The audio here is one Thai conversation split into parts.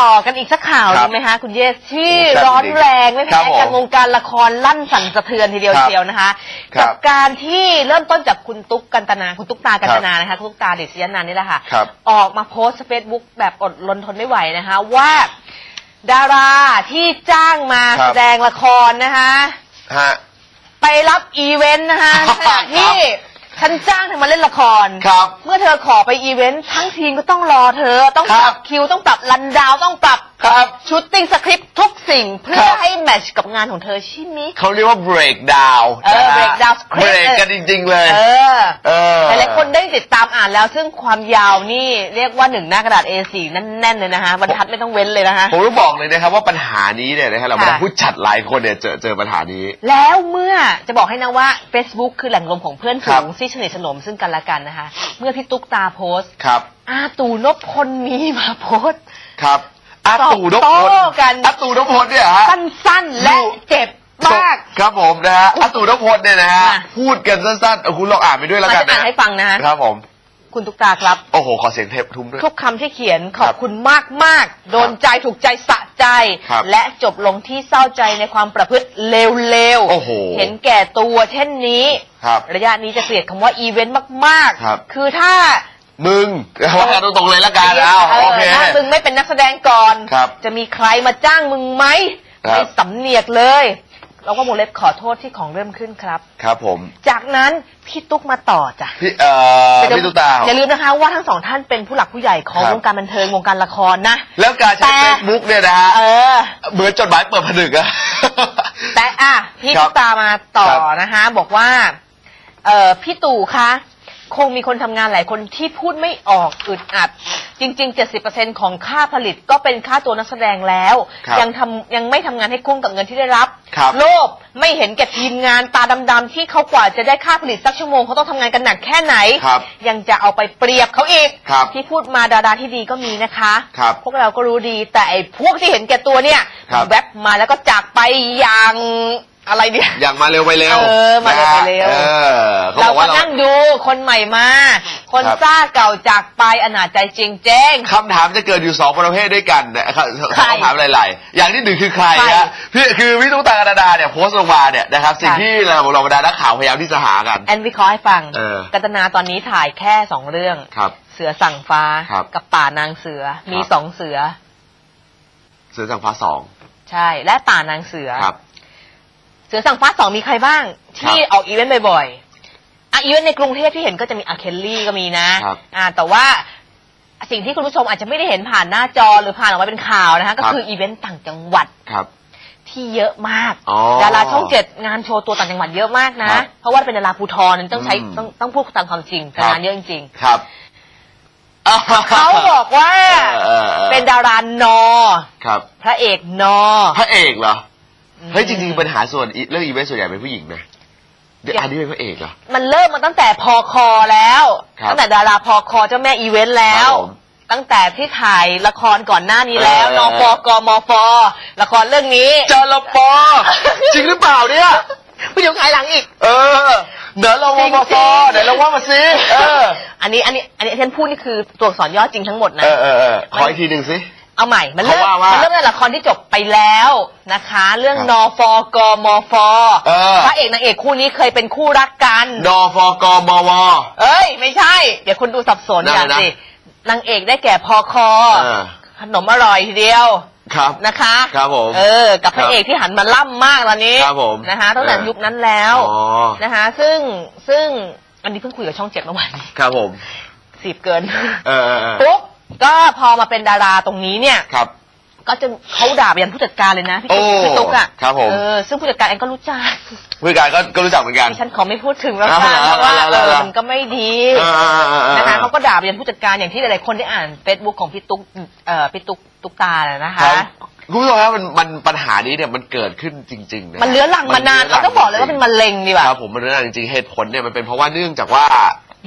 ต่อกันอีกสักข่าวคหรับนึงไหมคะคุณเยสที่โอ้แซ่บร้อนจริงๆแรงไม่ครัแพ้บผมกันวงการละครลั่นสั่นสะเทือนทีเดียวครับเชียวนะคะครับกับการที่เริ่มต้นจากคุณตุ๊กกันตนาคุณตุ๊กตากันตนานะคะคุณตุ๊กตาเดชยนันท์นี่แหละค่ะ ครับออกมาโพสต์เฟซบุ๊กแบบอดรนทนไม่ไหวนะคะ ว่า ดาราที่จ้างมาครับ แสดงละครนะคะ ฮะ ไปรับอีเวนต์นะคะครับขณะที่ ฉันจ้างเธอมาเล่นละคร ครับ เมื่อเธอขอไปอีเวนต์ทั้งทีมก็ต้องรอเธอ ต้องปครัรับบคิว ต้องปรับรันดาวน์ต้องปรับครับชุดติ้งสคริปต์ทุกสิ่งเพื่คอรับให้แมทช์กับงานของเธอใช่ไหม เขาเรียกว่า break down เออ break down script เบรกกันจริง ๆ เลย เออ เออหลายๆคนได้ติดตามอ่านแล้วซึ่งความยาวนี่เรียกว่าหนึ่งหน้ากระดาษ A4 แน่นๆเลยนะคะบรรทัดไม่ต้องเว้นเลยนะคะ ผมต้องบอกเลยนะครับว่าปัญหานี้เนี่ยนะครับเราบรรดาค่ะผู้จัดหลายคนเนี่ยเจอเจอปัญหานี้ แล้วเมื่อจะบอกให้นะว่า Facebook คือแหล่งรวมของเพื่อนครัฝูบงที่สนิทสนมซึ่งกันและกันนะคะ เมื่อพี่ตุ๊กตาโพสต์ครับอาตู่นพพลมีมาโพสต์ครับ อาตู่นพตพอบลโต้กัน อาตู่นพพลเนี่ยฮะ สั้นๆ และเจ็บมาก ครับผมนะฮะอาตู่นพพลเนี่ยนะฮะ มา พูดกันสั้นๆเอาคุณลองอ่านไปด้วยแล้วเรากันจะอ่านะนให้ฟังนะคะครับผม คุณตุ๊กตาครับ โอ้โห ขอเสียงเทปทุ่มด้วย ทุกคำที่เขียนขอบครับคุณมากมากๆโดนใจถูกใจสะใจ ครับและจบลงที่เศร้าใจในความประพฤติเลวโอ้โหเห็นแก่ตัวเช่นนี้ ครับระยะนี้จะเกลียดคำว่าอีเวนต์มากครับๆคือถ้า มึงว่ากันตรงๆเลยละกันเอาเอโออเคถ้ามึง ไม่เป็นนักแสดงก่อน ครับ จะมีใครมาจ้างมึงไหมครับ ไม่สำเนียกเลยแล้วก็วงเล็บขอโทษที่ของเริ่มขึ้นครับ ครับผม จากนั้นพี่ตุ๊กมาต่อจ้ะพี่เอ่อพี่ตุ๊กตา อย่าลืมนะคะว่าทั้งสองท่านเป็นผู้หลักผู้ใหญ่ของครับ วงการบันเทิงวงการละครนะ แล้วการใช้แต่ เฟซบุ๊กเนี่ยนะฮะเออ เหมือนจดหมายเปิดผนึกอะ แต่อะพี่ครับตุ๊กตามาต่อครับ นะคะ บอกว่า เออพี่ตู่คะ คงมีคนทำงานหลายคนที่พูดไม่ออกอึดอัด จริง ๆ 70%ของค่าผลิตก็เป็นค่าตัวนักแสดงแล้ว ครับยังทำยังไม่ทำงานให้คุ้มกับเงินที่ได้รับ ครับ โลภไม่เห็นแก่ทีมงานตาดำๆที่เขากว่าจะได้ค่าผลิตสักชั่วโมงเขาต้องทำงานกันหนักแค่ไหน ครับ ยังจะเอาไปเปรียบเขาอีก ครับที่พูดมาดาราที่ดีก็มีนะคะ ครับพวกเราก็รู้ดีแต่ไอ้พวกที่เห็นแก่ตัวเนี่ยครับ แวบมาแล้วก็จากไปอย่างอะไรเนี่ย อย่างมาเร็วไปเร็วเออมาเร็วไปเร็ว นะฮะเออ คนใหม่มา คนครับซ่าเก่าจากไปอนาจใจจริงเจ้ง คำถามจะเกิดอยู่สองประเภทด้วยกันนะครับใครคำถามหลาย ๆ อย่างที่หนึ่งคือใครใครฮะพี่คือพี่ตุ๊กตากระดาเนี่ยโพสต์ลงมาเนี่ยนะครับสิ่งค่ะที่เราเราบรรดานักข่าวพยายามที่จะหากัน แอนวิเคราะห์ให้ฟังเออกัตนาตอนนี้ถ่ายแค่สองเรื่องครับเสือสั่งฟ้าครับกับป่านางเสือมีครับสองเสือ เสือสังฟ้าสองใช่ และป่านางเสือครับ เสือสั่งฟ้าสองมีใครบ้าง ที่ครับออกอีเวนต์บ่อยๆ อะอีเวนต์ในกรุงเทพที่เห็นก็จะมีอาเคลลี่ก็มีนะครับอ่าแต่ว่าสิ่งที่คุณผู้ชมอาจจะไม่ได้เห็นผ่านหน้าจอหรือผ่านออกมาเป็นข่าวนะคะก็ครับ คืออีเวนต์ต่างจังหวัดครับ ที่เยอะมาก อ๋อดาราช่องเจ็ดงานโชว์ตัวต่างจังหวัดเยอะมากนะ ครับเพราะว่าเป็นดาราภูทรต้องใช้อืมต้องต้องพูดตามความจริงครับ งานเยอะจริงครับๆเขาบอกว่าเออเออเป็นดารานอ ครับพระเอกนอพระเอกเหรออืมเฮ้ยจริงๆปัญหาส่วนอีเรื่องอีเวนต์ส่วนใหญ่เป็นผู้หญิงนะ เดี๋ยวอันนี้เป็นพระเอกเหรอ มันเริ่มมาตั้งแต่พอคอแล้ว ครับตั้งแต่ดาราพอคอเจ้าแม่อีเวนต์แล้ว ครับผมตั้งแต่ที่ถ่ายละครก่อนหน้านี้แล้วเออ นอฟกมฟละครเรื่องนี้จรปอจริงหรือเปล่าเนี่ย ผู้หญิงขายหลังอีก เออเดี๋ยวเราว่ามาฟอเดี๋ยวเราว่ามาซิเอออันนี้อันนี้อันนี้ที่ฉันพูดนี่คือตัวอักษรย่อจริงทั้งหมดนะ เออเออเออขออีกทีหนึ่งสิ เอาใหม่ มันเริ่มเขาว่าว่ามัมันเริ่มในละครที่จบไปแล้วนะคะ เรื่องครับนอฟกมฟเออ พระเอกนางเอกคู่นี้เคยเป็นคู่รักกันนฟกมว เอ้ย ไม่ใช่ เดี๋ยวคุณดูสับสนนั่นอย่างนะสินางเอกได้แก่พอคอเออ ขนมอร่อยทีเดียวครับ นะคะครับผมเออ กับพครัระบเอกที่หันมาล่ำมากตอนนี้ครับผมนะคะตั้งแต่เออ ยุคนั้นแล้วอ๋อนะคะ ซึ่งซึ่งอันนี้เพิ่งคุยกับช่องเจ็ดเมื่อวานนี้ครับผมสิบเกิน เออเออเออ ปุ๊บ ก็พอมาเป็นดาราตรงนี้เนี่ย ครับ ก็จะเขาด่าไปยังผู้จัดการเลยนะพี่โอ้ตุ๊กพี่ตุ๊กอะครับผม เออซึ่งผู้จัดการเองก็รู้จักผู้จัดการก็ก็รู้จักเหมือนกัน ดิฉันขอไม่พูดถึงแล้วเอากันเหรอเพราะว่าเอาเหรเออเอาเหรออมันก็ไม่ดีเออเออเออเออนะคะเขาก็ด่าไปยังผู้จัดการอย่างที่หลายๆคนได้อ่านเฟซบุ๊กของพี่ตุ๊กเอ่อพี่ตุ๊กตุ๊กตาน่ะนะครัคะบคุณผู้ชมครับมันมันปัญหานี้เนี่ยมันเกิดขึ้นจริงๆนะมันเลื้อรังมานานลื้เราต้องบอกเลยว่าเป็นมะเร็งดีกว่า ครับผมมันเลื้อรังจริงๆเหตุผลเนี่ยมันเป็นเพราะว่าเนื่องจากว่า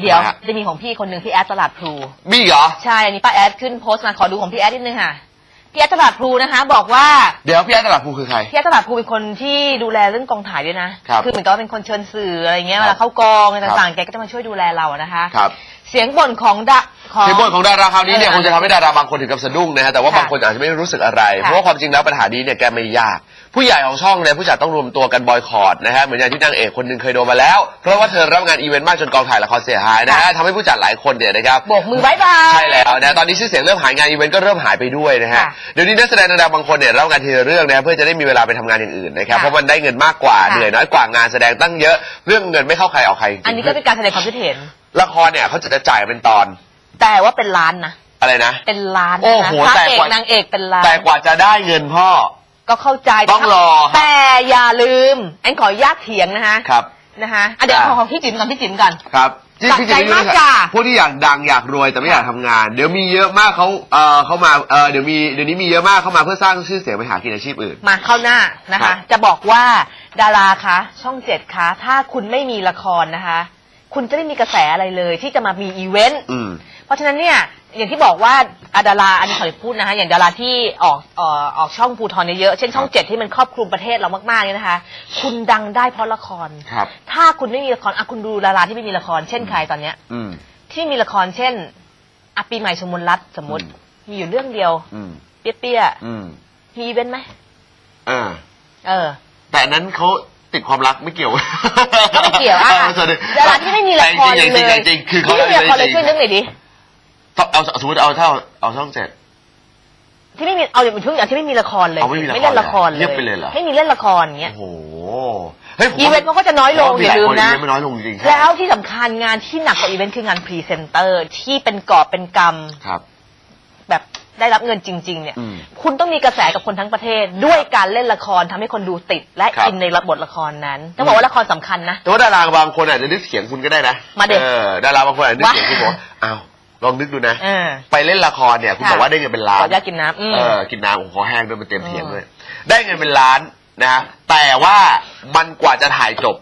เดี๋ยวนะฮะ จะมีของพี่คนหนึ่งพี่แอดตลาดพลูมีเหรอ ใช่อันนี้ป้าแอดขึ้นโพสต์มาขอดูของพี่แอดนิดนึงค่ะพี่แอดตลาดพลูนะคะ บอกว่า เดี๋ยวพี่แอนตลาดภูคือใคร พี่แอดตลาดพลูเป็นคนที่ดูแลเรื่องกองถ่ายด้วยนะครับอเหมือนกับว่าเป็นคนเชิญสื่ออะไรเงี้ยครัเวบลาเข้ากองอะไรครับต่างๆแกก็จะมาช่วยดูแลเราอะนะคะ ครับเสียงบ่นของดะของเสียงบ่นของดาราคราวนี้เนี่ยเออคงจะทำให้ดาราบางคนถึงกับสะดุ้งนะฮะแต่ว่าค่ะบางคนอาจจะไม่รู้สึกอะไร ค่ะเพราะว่าความจริงแล้วปัญหานี้เนี่ยแกไม่ยาก ผู้ใหญ่ของช่องเนี่ยผู้จัดต้องรวมตัวกันบอยคอรดนะฮะเหมือนอย่างที่นางเอกคนหนึ่งเคยโดนมาแล้ว เพราะว่าเธอรับงานอีเวนต์มากจนกองถ่ายละครเสียหายนะฮะทำให้ผู้จัดหลายคนเนี่ยนะครับโบกมือบายบายใช่แล้วนะตอนนี้ชื่อเสียงเริ่มหายงานอีเวนต์ก็เริ่มหายไปด้วยนะฮะค่ะเดี๋ยวนี้นักแสดงดังๆบางคนเนี่ยรับงานทีละเรื่องนะเพื่อจะได้มีเวลาไปทำงานอย่างอื่นนะครับค่ะเพราะมันได้เงินมากกว่าค่ะเหนื่อยน้อยกว่างานแสดงตั้งเยอะ เรื่องเงินไม่เข้าใครออกใครจริงๆอันนี้ก็เป็นการแสดงความคิดเห็น ละครเนี่ยเขาจะจ่ายเป็นตอน แต่ว่าเป็นล้านนะอะไรนะ เป็นล้านโอ้นะโหพระแต่เอกกว่านางเอกเป็นล้าน แต่กว่าจะได้เงินพ่อ ก็เข้าใจต้องรอแต่อย่าลืม แอนขออนุญาตเถียงนะคะครับ นะคะอะเดี๋ยวอะขอของพี่จิ๋มก่อนพี่จิ๋มก่อน ครับที่ตัดพี่ใจจะมากจ้ะ พวกที่อยากดังอยากรวยแต่ไม่อยากทำงาน เดี๋ยวมีเยอะมากเขาเออเขามาเออเดี๋ยวมีเดี๋ยวนี้มีเยอะมากเข้ามาเพื่อสร้างชื่อเสียงไปหากินอาชีพอื่น มาเข้าหน้านะครัคะ บ จะบอกว่าดาราคะ ช่องเจ็ดคะ ถ้าคุณไม่มีละครนะคะ คุณจะไม่มีกระแสอะไรเลยที่จะมามีอีเวนต์ อืม เพราะฉะนั้นเนี่ย อย่างที่บอกว่าอะดาราอันนี้ขอพูดนะคะอย่างดาราที่ออกเอ่อออกช่องภูทรเยอะๆเช่นช่องครับเจ็ดที่มันครอบคลุมประเทศเรามากๆเนี่ยนะคะ คุณดังได้เพราะละคร ครับ ถ้าคุณไม่มีละครอะคุณดูดาราที่ไม่มีละคร เช่นใครตอนเนี้ย อืม ที่มีละครเช่นอะปีใหม่ชมนรัตน์สมมติ อืม มีอยู่เรื่องเดียว อืม เปี้ยอืมๆมีอีเวนต์ไหมอ่า เออ แต่อันนั้นเขาติดความรักไม่เกี่ยวก็ไม่เกี่ยวอะออส่วนหนึ่งดาราที่ไม่มีละครแต่เลจริงๆยจริงๆคือเขาที่ไม่มีละครเลยจช่วยนึกหน่อยดิ ต้องเอาสมมติเอาเท่าเอาช่องเจ็ด ที่ไม่มีเอาอย่างช่วงอย่างที่ไม่มีละครเลยเอาไม่มีละครเล่นละครเลยเงียบไปเลยเหรอ ไม่มีเล่นละครอย่างเงี้ยโอ้โหเฮ้ยผมอีเวนต์มันก็จะน้อยลงผมว่อย่าลืมหนะอีเวนต์มันน้อยลงจริงๆใช่แล้วที่สำคัญงานที่หนักกว่าอีเวนต์คืองานพรีเซนเตอร์ที่เป็นกอบเป็นกำครับ แบบได้รับเงินจริง ๆ เนี่ยอืมคุณต้องมีกระแสกับคนทั้งประเทศ ด้วยการเล่นละครทำให้คนดูติด และครับอินในบทละครนั้นต้องบอกว่าละครสำคัญนะแต่ว่าดาราบางคนอาจจะนึกเสียงคุณก็ได้นะมาเด็กเออดาราบางคนอาจจะนึกว่าเสียงคุณบอกว่าอ้าว ลองนึกดูนะเออไปเล่นละครเนี่ยคุณค่ะ บอกว่าได้เงินเป็นล้าขอน อนุญาตกินน้ำอืม เออกินน้ำผมขอแห้งด้วยมันเต็มเพียงอืมด้วยได้เงินเป็นล้านนะแต่ว่ามันกว่าจะถ่ายจบ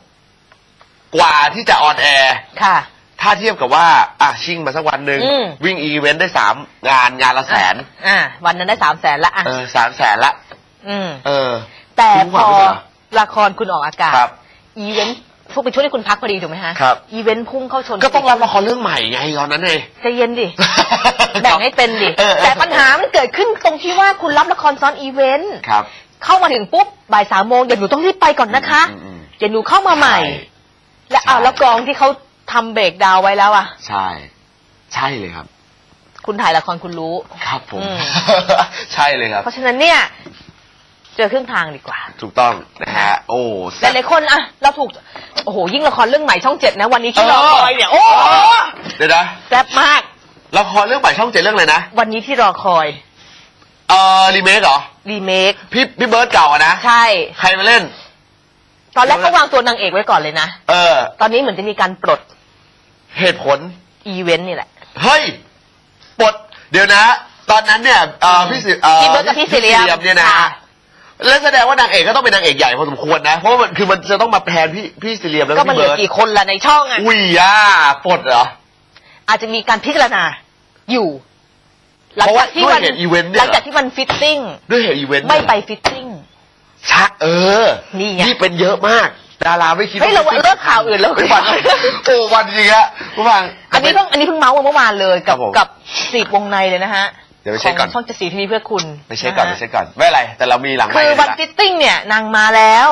กว่าที่จะออนแอร์ค่ะ ถ้าเทียบกับว่า อะชิ่งมาสักวันหนึ่งอืม วิ่งอีเวนต์ได้สามงานงานละแสน อ่า วันนั้นได้สามแสนละอะ เออสามแสนละ อืม เออ แต่คุ้มพกว่าอไม่ใช่เหรอ ละครคุณออกอากาศ ครับ อีเวนต์ พวกเป็นช่วงที่คุณพักพอดีถูกไหมฮะครับ อีเวนต์พุ่งเข้าชนก็ต้องรับละครเรื่องใหม่ไงตอนนั้นเองใจเย็นดิ แบ่งให้เป็นดิ เออเออ แต่ปัญหามันเกิดขึ้นตรงที่ว่าคุณรับละครซ้อนอีเวนต์ ครับ เข้ามาถึงปุ๊บบ่ายสามโมงเดี๋ยวหนูต้องรีบไปก่อนนะคะ อืมอืมเดี๋ยวหนูเข้ามาใหม่ และเอาใช่แล้วกองที่เขาทำเบรกดาวน์ไว้แล้วอะ ใช่ ใช่เลยครับ คุณถ่ายละครคุณรู้ ครับผม อืม ใช่เลยครับ เพราะฉะนั้นเนี่ย เจอครึ่งทางดีกว่า ถูกต้องนะฮะโอ้หลายๆคนอะเราถูก โอ้โห ยิ่งละครเรื่องใหม่ช่องเจ็ดนะ วันนี้ที่รอคอยเนี่ย โอ้เดี๋ยวนะแซ่บมาก ละครเรื่องใหม่ช่องเจ็ดเรื่องอะไรนะ วันนี้ที่รอคอยเอ่อรีเมคเหรอ รีเมคพี่พี่เบิร์ดเก่าอะนะ ใช่ ใครมาเล่น ตอนแรกก็วางตัวนางเอกไว้ก่อนเลยนะ เออ ตอนนี้เหมือนจะมีการปลดเหตุผล อีเวนต์นี่แหละ เฮ้ยปลดเดี๋ยวนะ ตอนนั้นเนี่ยเอ่อพี่สิเอ่อพี่เบิร์ดกับพี่สิริยมเนี่ยนะค่ะ แล้วแสดงว่านางเอกก็ต้องเป็นนางเอกใหญ่พอสมควรนะ เพราะว่ามันคือมันจะต้องมาแทนพี่พี่สิเรียมแล้วก็ก็มันพี่เหลือเบิร์ดกี่คนล่ะในช่องอะอุ้ยอะปลดเหรอ อาจจะมีการพิจารณาอยู่หลังเพราะว่าจากที่วัด้วยเหตุอีเวนต์เนี่ย หลังจากที่มันฟิตติ้งด้วยเหตุอีเวนต์ไม่เนี่ยไปฟิตติ้งชักเออนี่ไงนี่เป็นเยอะมาก ดาราไม่คิดเฮ้ยเราว่าเลิกข่าวอื่นแล้วไม่ฟัง โอ้วันจริงฮะผู้ฟัง อันนี้เพิ่งอันนี้เพิ่งเมาส์มาเมื่อวานเลยกับครับผม กับสีบวงในเลยนะฮะเดี๋ยวไปเช็คก่อนของช่องเจ็ดสีทีวีเพื่อคุณไปเช็คก่อนไปะฮะเช็คก่อนไม่เป็นไร แต่เรามีหลังไมคือค์วันละฟิตติ้งเนี่ยนางมาแล้ว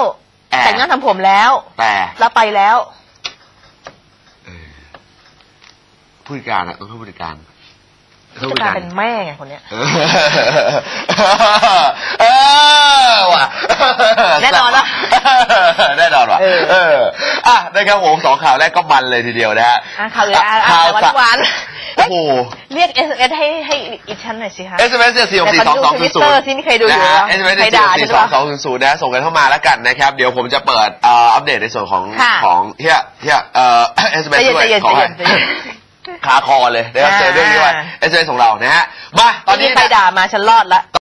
แอบแต่งหน้าทำผมแล้ว แต่แล้วไปแล้วเออผู้จัดการอะต้องเข้าผู้จัดการผู้จัดการ เป็นแม่ไงคนเนี้ย เออเออว่ะแน่นอนปะแน่นอนว่ะเออ เอออะนะครับผมสองข่าวแรกก็มันเลยทีเดียวนะฮะอะข่าวอื่นอะอะข่าวหวานสะหวานๆโอ้โหเรียกเอสเอสให้ให้อีกชั้นหน่อยสิคะ SMS เนี่ยสี่หกสี่สองสองศูนย์ศูน Twitter ย์ที่ไม่เคยดูอยู่นะฮะเหรอ SMS ใครเนี่ยด่าสี่ใช่สองปะสองศูนย์ศูนย์นะส่งกันเข้ามาแล้วกันนะครับ เดี๋ยวผมจะเปิดเอ่ออัปเดตในส่วนของค่ะของเฮียเฮียเอ่อ SMS ใจเย็นด้วยใจเย็นขอใจให้เย็นใจเย็น ขาคอเลยนะครับเจอเรื่องนี้ไว้ SMS ของเรานะฮะมาตตออนนนี้นี้ใครเนี่ยด่ามาฉันรอดละ